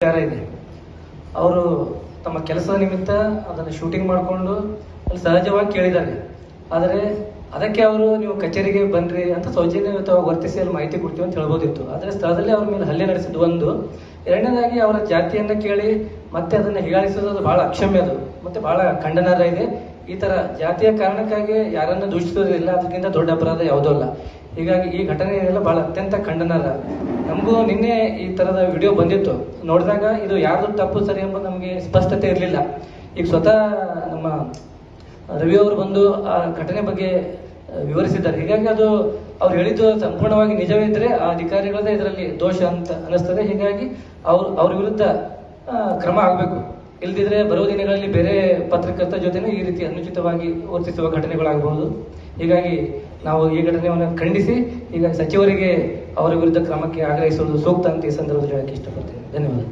ಇದೆ. ಅವರು ತಮ್ಮ ಕೆಲಸದ ನಿಮಿತ್ತ ಅದನ್ನು ಶೂಟಿಂಗ್ ಮಾಡಿಕೊಂಡು ಅಲ್ಲಿ ಸಹಜವಾಗಿ ಕೇಳಿದ್ದಾರೆ. ಆದರೆ ಅದಕ್ಕೆ ಅವರು ನೀವು ಕಚೇರಿಗೆ ಬನ್ನಿರಿ ಅಂತ ಸೌಜನ್ಯಯುತವಾಗಿ ವರ್ತಿಸಿ ಅಲ್ಲಿ ಮಾಹಿತಿ ಕೊಡ್ತೀವಿ ಅಂತ ಹೇಳ್ಬೋದಿತ್ತು. ಆದರೆ ಸ್ಥಳದಲ್ಲಿ ಅವ್ರ ಮೇಲೆ ಹಲ್ಲೆ ನಡೆಸಿದ್ದು ಒಂದು. ಎರಡನೇದಾಗಿ ಅವರ ಜಾತಿಯನ್ನ ಕೇಳಿ ಮತ್ತೆ ಅದನ್ನ ಹೀಯಾಳಿಸೋದು ಅದು ಭಾಳ ಅಕ್ಷಮ್ಯ ಅದು ಮತ್ತೆ ಭಾಳ ಖಂಡನಾರ್ಹ ಇದೆ. ಈ ತರ ಜಾತಿಯ ಕಾರಣಕ್ಕಾಗಿ ಯಾರನ್ನ ದೂಷಿಸೋದಿಲ್ಲ ಅದಕ್ಕಿಂತ ದೊಡ್ಡ ಅಪರಾಧ ಯಾವುದೂ ಅಲ್ಲ. ಹೀಗಾಗಿ ಈ ಘಟನೆ ಎಲ್ಲ ಬಹಳ ಅತ್ಯಂತ ಖಂಡನಾರ್ಹ ನಮಗೂ ನಿನ್ನೆ ಈ ತರದ ವಿಡಿಯೋ ಬಂದಿತ್ತು. ನೋಡಿದಾಗ ಇದು ಯಾರ್ದು ತಪ್ಪು ಸರಿ ಎಂಬ ನಮಗೆ ಸ್ಪಷ್ಟತೆ ಇರಲಿಲ್ಲ. ಈಗ ಸ್ವತಃ ನಮ್ಮ ರವಿ ಅವರು ಬಂದು ಆ ಘಟನೆ ಬಗ್ಗೆ ವಿವರಿಸಿದ್ದಾರೆ. ಹೀಗಾಗಿ ಅದು ಅವ್ರು ಹೇಳಿದ್ದು ಸಂಪೂರ್ಣವಾಗಿ ನಿಜವೇ ನಿಜವಿದ್ರೆ ಆ ಅಧಿಕಾರಿಗಳದೇ ಇದರಲ್ಲಿ ದೋಷ ಅಂತ ಅನಿಸ್ತದೆ. ಹೀಗಾಗಿ ಅವ್ರ ಅವ್ರ ವಿರುದ್ಧ ಕ್ರಮ ಆಗಬೇಕು. ಇಲ್ದಿದ್ರೆ ಬರುವ ದಿನಗಳಲ್ಲಿ ಬೇರೆ ಪತ್ರಕರ್ತರ ಜೊತೆನೇ ಈ ರೀತಿ ಅನುಚಿತವಾಗಿ ವರ್ತಿಸುವ ಘಟನೆಗಳಾಗಬಹುದು. ಹೀಗಾಗಿ ನಾವು ಈ ಘಟನೆಯನ್ನು ಖಂಡಿಸಿ, ಈಗ ಸಚಿವರಿಗೆ ಅವರ ವಿರುದ್ಧ ಕ್ರಮಕ್ಕೆ ಆಗ್ರಹಿಸುವುದು ಸೂಕ್ತ ಅಂತ ಈ ಸಂದರ್ಭದಲ್ಲಿ ಹೇಳಕ್ಕೆ ಇಷ್ಟಪಡ್ತೇನೆ. ಧನ್ಯವಾದ.